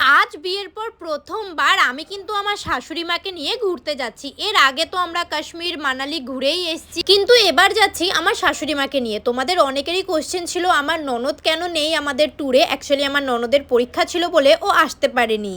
আজ বিয়ের পর প্রথমবার আমি কিন্তু আমার শাশুড়ি মাকে নিয়ে ঘুরতে যাচ্ছি। এর আগে তো আমরা কাশ্মীর, মানালি ঘুরেই এসেছি। কিন্তু এবার যাচ্ছি আমার শাশুড়ি মাকে নিয়ে। তোমাদের অনেকেরই কোশ্চেন ছিল, আমার ননদ কেন নেই আমাদের ট্যুরে অ্যাকচুয়ালি আমার ননদের পরীক্ষা ছিল বলে ও আসতে পারেনি।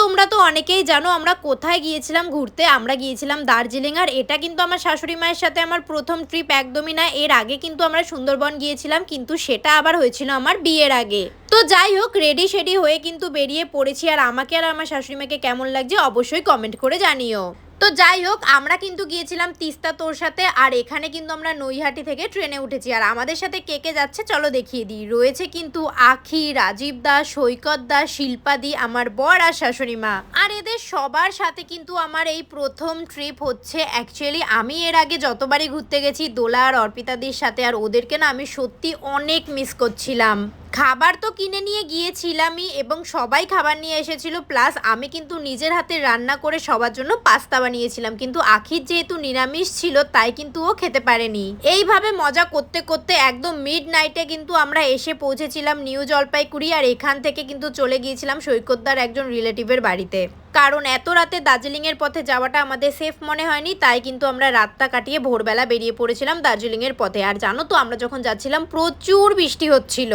তোমরা তো অনেকেই জানো, আমরা কোথায় গিয়েছিলাম ঘুরতে? আমরা গিয়েছিলাম দার্জিলিং, আর এটা কিন্তু আমার শাশুড়ি মায়ের সাথে আমার প্রথম ট্রিপ একদমই না। এর আগে কিন্তু আমরা সুন্দরবন গিয়েছিলাম, কিন্তু সেটা আবার হয়েছিল আমার বিয়ের আগে। তো যাই হোক রেডি শেডি হয়ে কিন্তু বেরিয়ে পড়েছি, আর আমাকে আর আমার শাশুড়ি মাকে কেমন লাগছে অবশ্যই কমেন্ট করে জানিও। তো যাই হোক, আমরা কিন্তু গিয়েছিলাম তিস্তা তোর সাথে, আর এখানে কিন্তু আমরা নৈহাটি থেকে ট্রেনে উঠেছি। আর আমাদের সাথে কে কে যাচ্ছে চলো দেখিয়ে দিই। রয়েছে কিন্তু আখি, রাজীব দাস সৈকত দাস শিল্পাদি আমার বর আর শাশুড়ি মা। আর এদের সবার সাথে কিন্তু আমার এই প্রথম ট্রিপ হচ্ছে অ্যাকচুয়ালি আমি এর আগে যতবারই ঘুরতে গেছি, দোলা আর অর্পিতাদির সাথে, আর ওদেরকে না আমি সত্যি অনেক মিস করছিলাম। খাবার তো কিনে নিয়ে গিয়েছিলামই এবং সবাই খাবার নিয়ে এসেছিল, প্লাস আমি কিন্তু নিজের হাতে রান্না করে সবার জন্য পাস্তা বানিয়েছিলাম। কিন্তু আখির যেহেতু নিরামিষ ছিল, তাই কিন্তু ও খেতে পারেনি। এইভাবে মজা করতে করতে একদম মিড নাইটে কিন্তু আমরা এসে পৌঁছেছিলাম নিউ জলপাইগুড়ি, আর এখান থেকে কিন্তু চলে গিয়েছিলাম সৈকতদার একজন রিলেটিভের বাড়িতে। কারণ এত রাতে দার্জিলিংয়ের পথে যাওয়াটা আমাদের সেফ মনে হয়নি, তাই কিন্তু আমরা রাতটা কাটিয়ে ভোরবেলা বেরিয়ে পড়েছিলাম দার্জিলিংয়ের পথে। আর জানো তো, আমরা যখন যাচ্ছিলাম প্রচুর বৃষ্টি হচ্ছিল।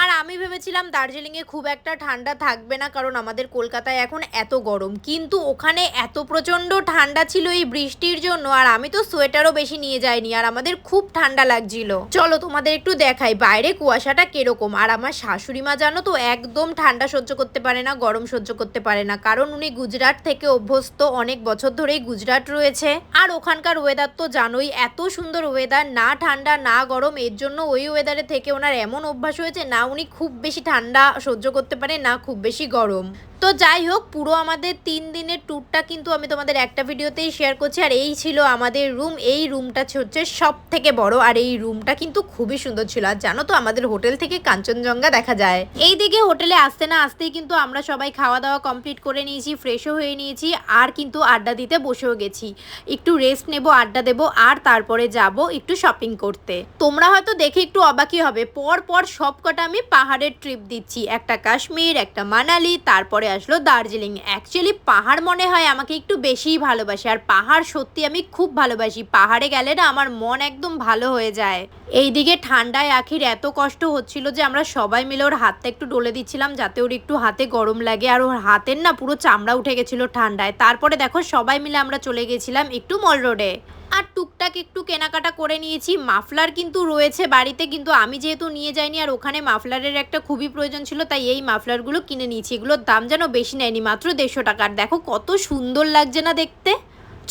আর আমি ভেবেছিলাম দার্জিলিংয়ে খুব একটা ঠান্ডা থাকবে না, কারণ আমাদের কলকাতায় এখন এত গরম। কিন্তু ওখানে এত প্রচণ্ড ঠান্ডা ছিল এই বৃষ্টির জন্য, আর আমি তো সোয়েটারও বেশি নিয়ে যাইনি, আর আমাদের খুব ঠান্ডা লাগছিল। চলো তোমাদের একটু দেখাই বাইরে কুয়াশাটা কীরকম। আর আমার শাশুড়ি মা জানো তো, একদম ঠান্ডা সহ্য করতে পারে না, গরম সহ্য করতে পারে না। কারণ উনি গুজরাট থেকে অভ্যস্ত অনেক বছর ধরেই গুজরাট রয়েছে। আর ওখানকার ওয়েদার তো জানোই, এত সুন্দর ওয়েদার না ঠান্ডা, না গরম, এর জন্য ওই ওয়েদারে থেকে ওনার এমন অভ্যাস হয়েছে, না উনি খুব বেশি ঠান্ডা সহ্য করতে পারে না খুব বেশি গরম। তো যাই হোক, পুরো আমাদের তিন দিনের ট্যুরটা কিন্তু আমি তোমাদের একটা ভিডিওতেই শেয়ার করছি। আর এই ছিল আমাদের রুম এই রুমটা হচ্ছে সব থেকে বড় আর এই রুমটা কিন্তু খুবই সুন্দর ছিল। আর জানো তো, আমাদের হোটেল থেকে কাঞ্চনজঙ্ঘা দেখা যায়। এই দিকে হোটেলে আসতে না আসতেই কিন্তু আমরা সবাই খাওয়া দাওয়া কমপ্লিট করে নিয়েছি ফ্রেশও হয়ে নিয়েছি, আর কিন্তু আড্ডা দিতে বসেও গেছি। একটু রেস্ট নেব, আড্ডা দেবো, আর তারপরে যাব একটু শপিং করতে। তোমরা হয়তো দেখে একটু অবাকই হবে পর পর সব কটা আমি পাহাড়ের ট্রিপ দিচ্ছি। একটা কাশ্মীর, একটা মানালি, তারপরে আসলো দার্জিলিং। অ্যাকচুয়ালি পাহাড় মনে হয় আমাকে একটু বেশিই ভালোবাসে। আর পাহাড় সত্যি আমি খুব ভালোবাসি। পাহাড়ে গেলে না আমার মন একদম ভালো হয়ে যায়। এইদিকে ঠান্ডায় আখির এত কষ্ট হচ্ছিল যে আমরা সবাই মিলে ওর হাতটা একটু ডলে দিচ্ছিলাম যাতে ওর একটু হাতে গরম লাগে। আর ওর হাতের না পুরো চামড়া উঠে গেছিল ঠান্ডায়। তারপরে দেখো সবাই মিলে আমরা চলে গেছিলাম একটু মল রোডে। আর টুকটাক একটু কেনাকাটা করে নিয়েছি। মাফলার কিন্তু রয়েছে বাড়িতে, কিন্তু আমি যেহেতু নিয়ে যাইনি আর ওখানে মাফলারের একটা খুবই প্রয়োজন ছিল, তাই এই মাফলারগুলো কিনে নিয়েছি। এগুলোর দাম যেন বেশি নেয়নি, মাত্র দেড়শো টাকার দেখো কত সুন্দর লাগছে না দেখতে।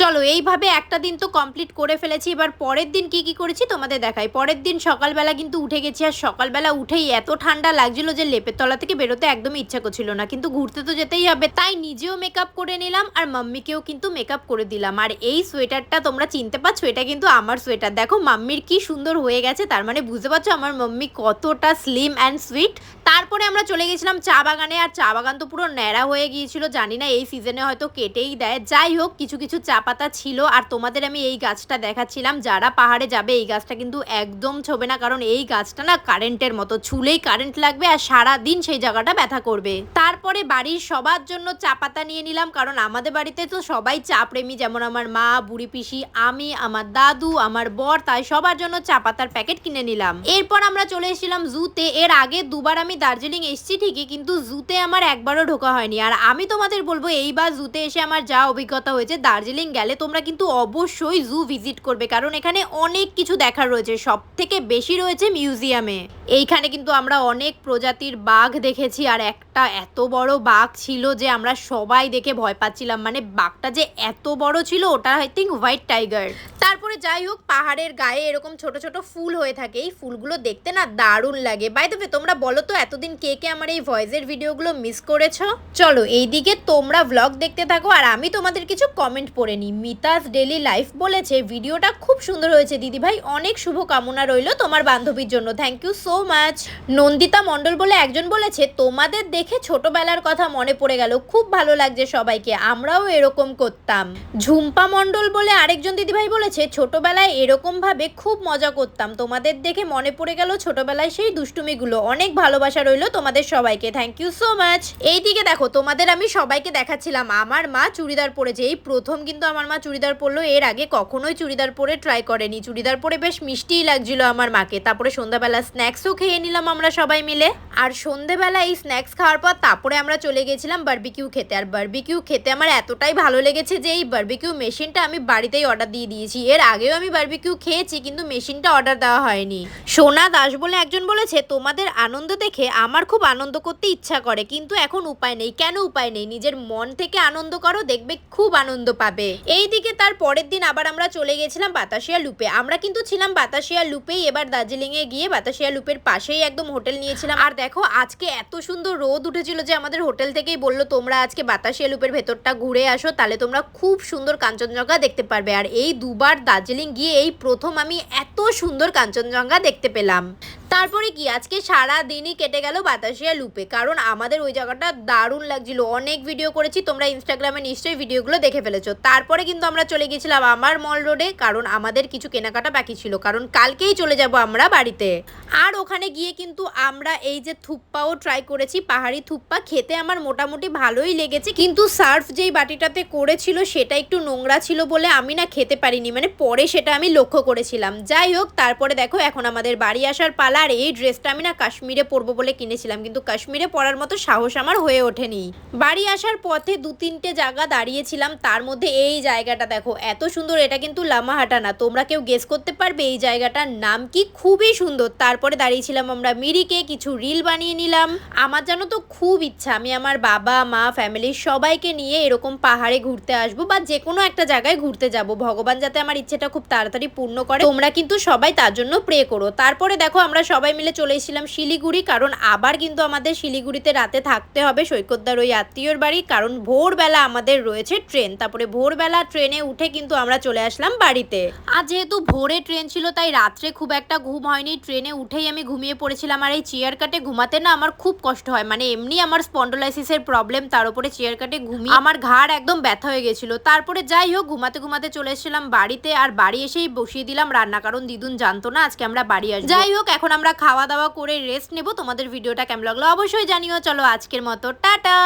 চলো, এইভাবে একটা দিন তো কমপ্লিট করে ফেলেছি। এবার পরের দিন কি কি করেছি তোমাদের দেখাই। পরের দিন সকালবেলা কিন্তু উঠে গেছি আর সকালবেলা উঠেই এত ঠান্ডা লাগছিল যে লেপের তলা থেকে বেরোতে একদমই ইচ্ছা করছিল না। কিন্তু ঘুরতে তো যেতেই হবে। তাই নিজেও মেকআপ করে নিলাম আর মাম্মিকেও কিন্তু মেকআপ করে দিলাম। আর এই সোয়েটারটা তোমরা চিনতে পারছ, এটা কিন্তু আমার সোয়েটার দেখো, মাম্মির কি সুন্দর হয়ে গেছে, তার মানে বুঝতে পারছ আমার মাম্মি কতটা স্লিম অ্যান্ড সুইট তারপরে আমরা চলে গেছিলাম চা বাগানে, আর চা বাগান তো পুরো ন্যাড়া হয়ে গিয়েছিল। জানি না এই সিজনে হয়তো কেটেই দেয়। যাই হোক, কিছু কিছু চা পাতা ছিল আর তোমাদের আমি এই গাছটা দেখাচ্ছিলাম। যারা পাহাড়ে যাবে, এই গাছটা কিন্তু একদম ছবে না। কারণ এই গাছটা না কারেন্টের মতো ছুলেই কারেন্ট লাগবে আর সারা দিন সেই জায়গাটা ব্যথা করবে। তারপরে বাড়ির সবার জন্য চা পাতা নিয়ে নিলাম। কারণ আমাদের বাড়িতে তো সবাই চা প্রেমী যেমন আমার মা, বুড়ি পিসি, আমি, আমার দাদু, আমার বর, তাই সবার জন্য চা পাতার প্যাকেট কিনে নিলাম। এরপর আমরা চলে এসেছিলাম জুতে। এর আগে দুবার আমি দার্জিলিং এসেছি ঠিকই, কিন্তু জুতে আমার একবারও ঢোকা হয়নি। আর আমি তোমাদের বলব, এইবার জুতে এসে আমার যা অভিজ্ঞতা হয়েছে, দার্জিলিং গেলে তোমরা কিন্তু অবশ্যই জু ভিজিট করবে, কারণ এখানে অনেক কিছু দেখার রয়েছে সব থেকে বেশি রয়েছে মিউজিয়ামে এইখানে কিন্তু আমরা অনেক প্রজাতির বাঘ দেখেছি, আর একটা এত বড় বাঘ ছিল যে আমরা সবাই দেখে ভয় পাচ্ছিলাম মানে বাঘটা যে এত বড় ছিল, ওটা আই থিঙ্ক হোয়াইট টাইগার তারপরে যাই হোক, পাহাড়ের গায়ে এরকম ছোট ছোট ফুল হয়ে থাকে, এই ফুলগুলো দেখতে না দারুণ লাগে। বাই দেবে তোমরা বলো তো, এতদিন কে কে আমার এই ভয়েসের ভিডিওগুলো মিস করেছ? চলো, এইদিকে তোমরা ভ্লগ দেখতে থাকো, আর আমি তোমাদের কিছু কমেন্ট পড়ে নিই। করেনি মিতাস ডেলি লাইফ বলেছে, ভিডিওটা খুব সুন্দর হয়েছে, দিদিভাই। অনেক শুভ কামনা রইল তোমার বান্ধবীর জন্য। Thank you so much Nandita Mondal বলে একজন বলেছে, তোমাদের দেখে ছোটবেলার কথা মনে পড়ে গেল। খুব ভালো লাগছে সবাইকে। আমরাও এরকম করতাম। ঝুম্পা মণ্ডল বলে আরেকজন দিদিভাই বলেছে, ছোটবেলায় এরকম ভাবে খুব মজা করতাম। তোমাদের দেখে মনে পড়ে গেল ছোটবেলায় সেই দুষ্টুমিগুলো। অনেক ভালোবাসা রইল তোমাদের সবাইকে। থ্যাংক ইউ সো মাচ এইদিকে দেখো, তোমাদের আমি সবাইকে দেখাচ্ছিলাম। আমার মা চুড়িদার পরেছে। এই প্রথম কিন্তু আমার মা চুড়িদার পরলো, এর আগে কখনোই চুড়িদার পরে ট্রাই করেনি। চুড়িদার পরে বেশ মিষ্টিই লাগছিল আমার মাকে। তারপরে সন্ধ্যাবেলা স্ন্যাক্সও খেয়ে নিলাম আমরা সবাই মিলে। আর সন্ধ্যাবেলা এই স্ন্যাক্স খাওয়ার পর তারপরে আমরা চলে গেছিলাম বার্বিকিউ খেতে। আর বার্বিকিউ খেতে আমার এতটাই ভালো লেগেছে যে এই বার্বিকিউ মেশিনটা আমি বাড়িতেই অর্ডার দিয়ে দিয়েছি। এর আগেও আমি বার্বিকিউ খেয়েছি, কিন্তু মেশিনটা অর্ডার দেওয়া হয়নি। সোনা দাস বলে একজন বলেছে, তোমাদের আনন্দ দেখে আমার খুব আনন্দ করতে ইচ্ছা করে, কিন্তু এখন উপায় নেই। কেন উপায় নেই? নিজের মন থেকে আনন্দ করো, দেখবে খুব আনন্দ পাবে। এইদিকে তার পরের দিন আবার আমরা চলে গেছিলাম বাতাসিয়া লুপে। আমরা কিন্তু ছিলাম বাতাসিয়া লুপেই, এবার দার্জিলিং এ গিয়ে বাতাসিয়া লুপের পাশেই একদম হোটেল নিয়েছিলাম। আর দেখো, আজকে এত সুন্দর রোদ উঠেছিল যে আমাদের হোটেল থেকেই বলল, তোমরা আজকে বাতাসিয়া লুপের ভেতরটা ঘুরে আসো, তাহলে তোমরা খুব সুন্দর কাঞ্চনজঙ্ঘা দেখতে পারবে। আর এই দুবার দার্জিলিং গিয়ে এই প্রথম আমি এত সুন্দর কাঞ্চনজঙ্ঘা দেখতে পেলাম। তারপরে কি, আজকে সারা দিনই কেটে গেল বাতাসিয়া লুপে, কারণ আমাদের ওই জায়গাটা দারুণ লাগছিল। অনেক ভিডিও করেছি, তোমরা ইনস্টাগ্রামে নিশ্চয়ই ভিডিওগুলো দেখে ফেলেছো। তারপরে কিন্তু আমরা চলে গেছিলাম আমার মল রোডে কারণ আমাদের কিছু কেনাকাটা বাকি ছিল, কারণ কালকেই চলে যাব আমরা বাড়িতে। আর ওখানে গিয়ে কিন্তু আমরা এই যে থুপ্পাও ট্রাই করেছি, পাহাড়ি থুপ্পা, খেতে আমার মোটামুটি ভালোই লেগেছে, কিন্তু সার্ফ যেই বাটিটাতে করেছিল সেটা একটু নোংরা ছিল বলে আমি না খেতে পারিনি মানে পরে সেটা আমি লক্ষ্য করেছিলাম। যাই হোক, তারপরে দেখো এখন আমাদের বাড়ি আসার পালা, আর এই ড্রেসটা আমি না কাশ্মীরে পরবো বলে কিনেছিলাম, কিন্তু কাশ্মীরে পরার মতো সাহস আমার হয়ে ওঠেনি। বাড়ি আসার পথে দু তিনটে জায়গা দাঁড়িয়েছিলাম, তার মধ্যে এই জায়গাটা দেখো, এত সুন্দর, এটা কিন্তু লামাহাটা না। তোমরা কেউ গেস করতে পারবে এই জায়গাটার নাম কি? খুবই সুন্দর। তারপরে দাঁড়িয়েছিলাম আমরা মিরিকে, কিছু রিল বানিয়ে নিলাম। আমার জানো তো খুব ইচ্ছা, আমি আমার বাবা, মা ফ্যামিলির সবাইকে নিয়ে এরকম পাহাড়ে ঘুরতে আসব বা যে কোনো একটা জায়গায় ঘুরতে যাব। ভগবান যাতে আমার ইচ্ছেটা খুব তাড়াতাড়ি পূর্ণ করে। তোমরা কিন্তু সবাই তার জন্য প্রে করো। তারপরে দেখো, আমরা সবাই মিলে চলে এসেছিলাম শিলিগুড়ি, কারণ আবার কিন্তু আমাদের শিলিগুড়িতে রাতে থাকতে হবে সৈকতদার ওই আত্মীয়র বাড়ি, কারণ ভোরবেলা আমাদের রয়েছে ট্রেন। তারপরে ভোরবেলা ট্রেনে উঠে কিন্তু আমরা চলে আসলাম বাড়িতে। আর যেহেতু ভোরে ট্রেন ছিল, তাই রাত্রে খুব একটা ঘুম হয়নি। ট্রেনে উঠেই আমি ঘুমিয়ে পড়েছিলাম আর এই চেয়ার কাটে ঘুমাতে না আমার খুব কষ্ট হয়। মানে এমনি আমার স্পন্ডোলাইসিসের প্রবলেম তার উপরে চেয়ার কাটে ঘুমিয়ে আমার ঘাড় একদম ব্যথা হয়ে গেছিল। তারপরে যাই হোক, ঘুমাতে ঘুমাতে চলে এসেছিলাম বাড়িতে আর বাড়ি এসেই বসিয়ে দিলাম রান্না। কারণ দিদুন জানতো না আজকে আমরা বাড়ি আসব। যাই হোক, এখন আমরা খাওয়া দাওয়া করে রেস্ট নেব। তোমাদের ভিডিওটা কেমন লাগল অবশ্যই জানিও। চলো আজকের মতো, টাটা!